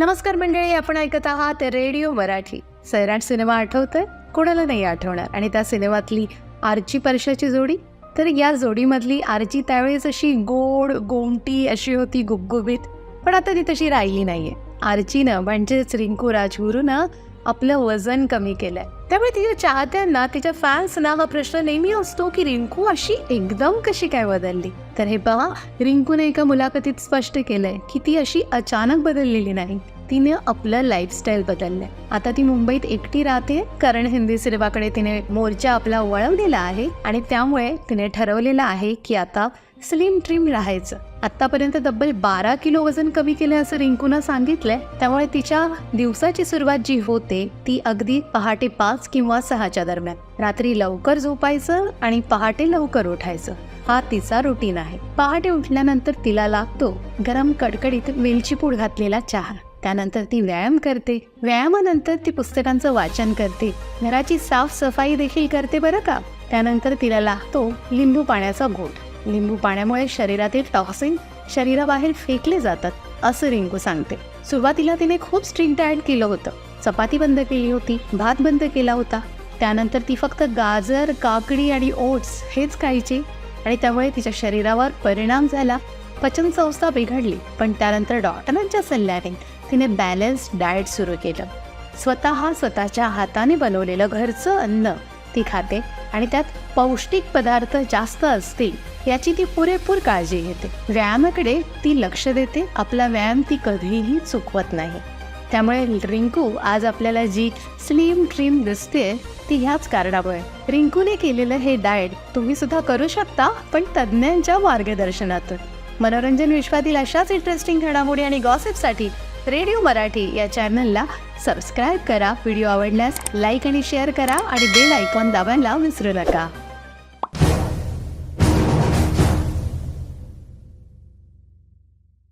नमस्कार मंडळी आपण ऐकत आहात रेडिओ मराठी. सैराट सिनेमा आठवतोय? कोणाला नाही आठवणार. आणि त्या सिनेमातली आरची परशाची जोडी? तर या जोडीमधली आरची त्यावेळेस अशी गोड गोमटी अशी होती गुबगुबीत पण आता ती तशी राहिली नाहीये. आर्चीनं म्हणजेच रिंकू राजगुरूनं आपलं वजन कमी केलंय. त्यामुळे तिच्या चाहत्यांना तिच्या फॅन्सना हा प्रश्न नेहमी असतो की रिंकू अशी एकदम कशी काय बदलली? तर हे पहा रिंकूने एका मुलाखतीत स्पष्ट केलंय की ती अशी अचानक बदललेली नाही. तिने आपलं लाईफस्टाईल बदललंय. आता ती मुंबईत एकटी राहते. कारण हिंदी सिनेमाकडे तिने मोर्चा आपला वळवलेला आहे आणि त्यामुळे तिने ठरवलेलं आहे की आता स्लिम ट्रिम राहायचं. आत्तापर्यंत तब्बल बारा किलो वजन कमी केलं असं रिंकूनं सांगितलंय. त्यामुळे तिच्या दिवसाची सुरुवात जी होते ती अगदी पहाटे पाच किंवा सहाच्या दरम्यान. रात्री लवकर झोपायचं आणि पहाटे लवकर उठायचं. हा तिचा रुटीन आहे. पहाटे उठल्यानंतर तिला लागतो गरम कडकडीत वेलची पूड घातलेला चहा. त्यानंतर ती व्यायाम करते. व्यायामानंतर ती पुस्तकांचं वाचन करते. घराची साफसफाई देखील करते बरं का? त्यानंतर तिला लागतो लिंबू पाण्याचा घोट. लिंबू पाण्यामुळे शरीरातील टॉक्सिन शरीराबाहेर फेकले जातात असं रिंकू सांगते. सुरुवातीला तिने खूप स्ट्रिंग डाएट केलं होतं. चपाती बंद केली होती भात बंद केला होता. त्यानंतर ती फक्त गाजर काकडी आणि ओट्स हेच खायची आणि त्यामुळे तिच्या शरीरावर परिणाम झाला. पचनसंस्था बिघडली पण त्यानंतर डॉक्टरांच्या सल्ल्याने तिने बॅलन्स डाएट सुरू केलं. स्वतः स्वतःच्या हाताने बनवलेलं घरचं अन्न ती खाते आणि त्यात पौष्टिक पदार्थ जास्त असतील याची ती पुरेपूर काळजी घेते. व्यायामाकडे ती लक्ष देते. आपला व्यायाम ती कधीही चुकवत नाही. त्यामुळे रिंकू आज आपल्याला जी स्लिम ट्रिम दिसते ती ह्याच कारणामुळे. रिंकूने केलेलं हे डाएट तुम्ही सुद्धा करू शकता पण तज्ज्ञांच्या मार्गदर्शनातून. मनोरंजन विश्वातील अशाच इंटरेस्टिंग घडामोडी आणि गॉसिपसाठी रेडिओ मराठी या चॅनलला सबस्क्राईब करा व्हिडिओ आवडल्यास लाईक आणि शेअर करा आणि बेल आयकॉन दाबायला विसरू नका.